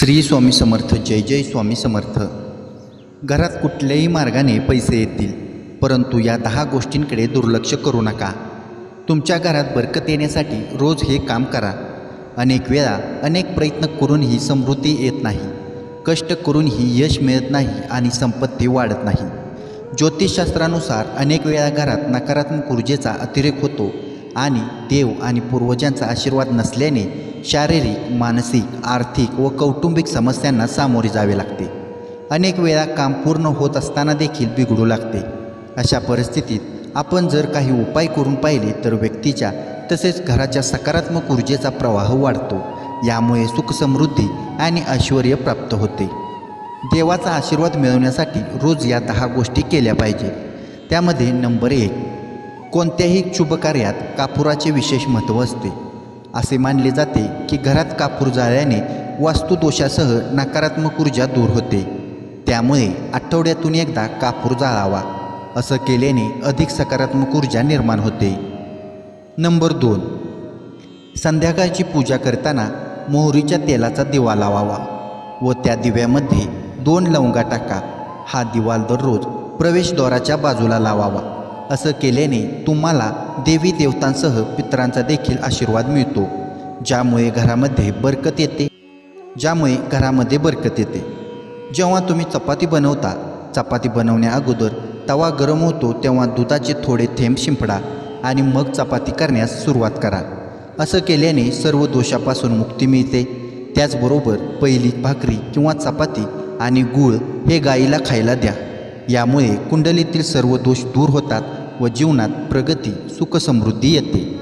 श्री स्वामी समर्थ जय जय स्वामी समर्थ. घरात कुठल्याही मार्गाने पैसे येतील परंतु या दहा गोष्टींकडे दुर्लक्ष करू नका. तुमच्या घरात बरकत येण्यासाठी रोज हे काम करा. अनेक वेळा अनेक प्रयत्न करूनही समृद्धी येत नाही. कष्ट करूनही यश मिळत नाही आणि संपत्ती वाढत नाही. ज्योतिषशास्त्रानुसार अनेक वेळा घरात नकारात्मक ऊर्जेचा अतिरेक होतो आणि देव आणि पूर्वजांचा आशीर्वाद नसल्याने शारीरिक मानसिक आर्थिक व कौटुंबिक समस्यांना सामोरे जावे लागते. अनेक वेळा काम पूर्ण होत असताना देखील बिघडू लागते. अशा परिस्थितीत आपण जर काही उपाय करून पाहिले तर व्यक्तीच्या तसेच घराच्या सकारात्मक ऊर्जेचा प्रवाह वाढतो. यामुळे सुखसमृद्धी आणि ऐश्वर प्राप्त होते. देवाचा आशीर्वाद मिळवण्यासाठी रोज या दहा गोष्टी केल्या पाहिजे. त्यामध्ये नंबर एक कोणत्याही शुभकार्यात कापुराचे विशेष महत्त्व असते. असे मानले जाते की घरात कापूर जाळल्याने वास्तुदोषासह नकारात्मक ऊर्जा दूर होते. त्यामुळे आठवड्यातून एकदा कापूर जाळावा असं केल्याने अधिक सकारात्मक ऊर्जा निर्माण होते. नंबर दोन. संध्याकाळची पूजा करताना मोहरीच्या तेलाचा दिवा लावावा व त्या दिव्यामध्ये दोन लवंगा टाका. हा दिवा दररोज प्रवेशद्वाराच्या बाजूला लावावा असं केल्याने तुम्हाला देवी देवतांसह पितरांचा देखील आशीर्वाद मिळतो ज्यामुळे घरामध्ये बरकत येते. ज्यामुळे घरामध्ये बरकत येते. जेव्हा तुम्ही चपाती बनवता चपाती बनवण्या अगोदर तवा गरम होतो तेव्हा दुधाचे थोडे थेंब शिंपडा आणि मग चपाती करण्यास सुरुवात करा. असं केल्याने सर्व दोषापासून मुक्ती मिळते. त्याचबरोबर पहिली भाकरी किंवा चपाती आणि गूळ हे गाईला खायला द्या. यामुळे कुंडलीतील सर्व दोष दूर होतात व जीवनात प्रगती सुखसमृद्धी येते.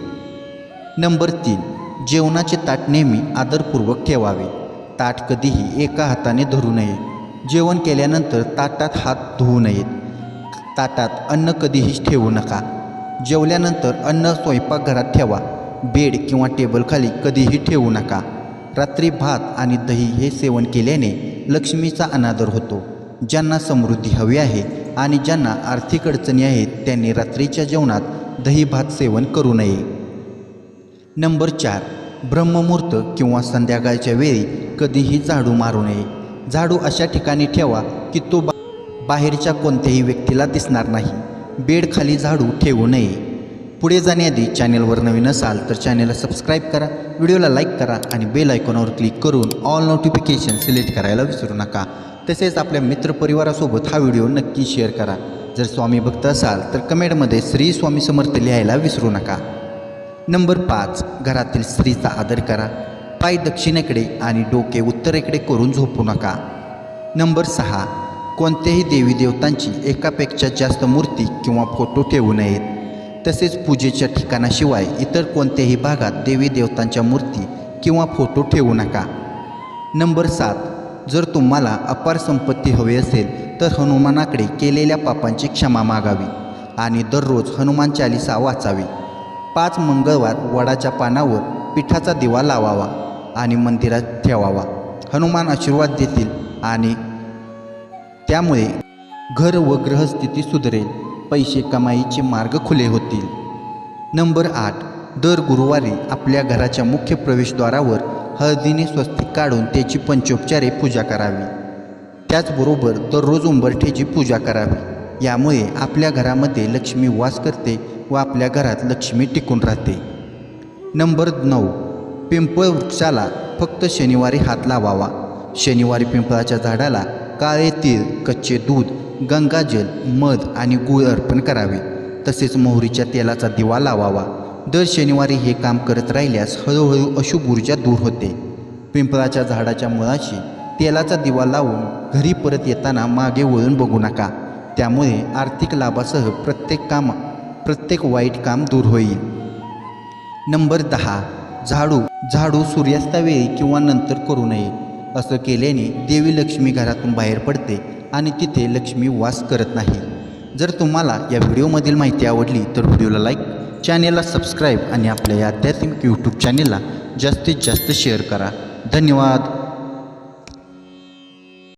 नंबर तीन जेवणाचे ताट नेहमी आदरपूर्वक ठेवावे. ताट कधीही एका हाताने धरू नये. जेवण केल्यानंतर ताटात हात धुवू नयेत. ताटात अन्न कधीही ठेवू नका. जेवल्यानंतर अन्न स्वयंपाकघरात ठेवा. बेड किंवा टेबलखाली कधीही ठेवू नका. रात्री भात आणि दही हे सेवन केल्याने लक्ष्मीचा अनादर होतो. ज्यांना समृद्धी हवी आहे आणि ज्यांना आर्थिक अडचणी आहेत त्यांनी रात्रीच्या जेवणात दही भात सेवन करू नये. नंबर चार ब्रह्ममुहूर्त किंवा संध्याकाळच्या वेळी कधीही झाडू मारू नये. झाडू अशा ठिकाणी ठेवा की तो बा बाहेरच्या कोणत्याही व्यक्तीला दिसणार नाही. बेडखाली झाडू ठेवू नये. पुढे जाण्याआधी चॅनेलवर नवीन असाल तर चॅनेलला सबस्क्राईब करा व्हिडिओला लाईक करा आणि बेल आयकॉनवर क्लिक करून ऑल नोटिफिकेशन सिलेक्ट करायला विसरू नका. तसेच आपल्या मित्रपरिवारासोबत हा व्हिडिओ नक्की शेअर करा. जर स्वामी भक्त असाल तर कमेंटमध्ये श्री स्वामी समर्थ लिहायला विसरू नका. नंबर पाच घरातील स्त्रीचा आदर करा. पाय दक्षिणेकडे आणि डोके उत्तरेकडे करून झोपू नका. नंबर सहा कोणत्याही देवी देवतांची एकापेक्षा जास्त मूर्ती किंवा फोटो ठेवू नयेत. तसेच पूजेच्या ठिकाणाशिवाय इतर कोणत्याही भागात देवी देवतांच्या मूर्ती किंवा फोटो ठेवू नका. नंबर सात जर तुम्हाला अपार संपत्ती हवी असेल तर हनुमानाकडे केलेल्या पापांची क्षमा मागावी आणि दररोज हनुमान चालिसा वाचावी. पाच मंगळवार वडाच्या पानावर पिठाचा दिवा लावावा आणि मंदिरात ठेवावा. हनुमान आशीर्वाद देतील आणि त्यामुळे घर व ग्रहस्थिती सुधरेल पैसे कमाईचे मार्ग खुले होतील. नंबर आठ. दर गुरुवारी आपल्या घराच्या मुख्य प्रवेशद्वारावर हळदीने स्वस्तिक काढून त्याची पंचोपचारे पूजा करावी. त्याचबरोबर दररोज उंबरठेची पूजा करावी. यामुळे आपल्या घरामध्ये लक्ष्मी वास करते व आपल्या घरात लक्ष्मी टिकून राहते. नंबर नऊ. पिंपळ वृक्षाला फक्त शनिवारी हात लावावा. शनिवारी पिंपळाच्या झाडाला काळे तीळ कच्चे दूध गंगाजल मध आणि गूळ अर्पण करावे. तसेच मोहरीच्या तेलाचा दिवा लावावा. दर शनिवारी हे काम करत राहिल्यास हळूहळू अशुभ ऊर्जा दूर होते. पिंपळाच्या झाडाच्या मुळाशी तेलाचा दिवा लावून घरी परत येताना मागे वळून बघू नका. त्यामुळे आर्थिक लाभासह प्रत्येक काम प्रत्येक वाईट काम दूर होईल. नंबर दहा. झाडू. झाडू सूर्यास्तावेळी किंवा नंतर करू नये. असं केल्याने देवी लक्ष्मी घरातून बाहेर पडते आणि तिथे लक्ष्मी वास करत नाही. जर तुम्हाला या व्हिडिओमधील माहिती आवडली तर व्हिडिओला लाईक चॅनेलला सबस्क्राईब आणि आपल्या या आध्यात्मिक यूट्यूब चॅनेलला जास्तीत जास्त शेअर करा. धन्यवाद.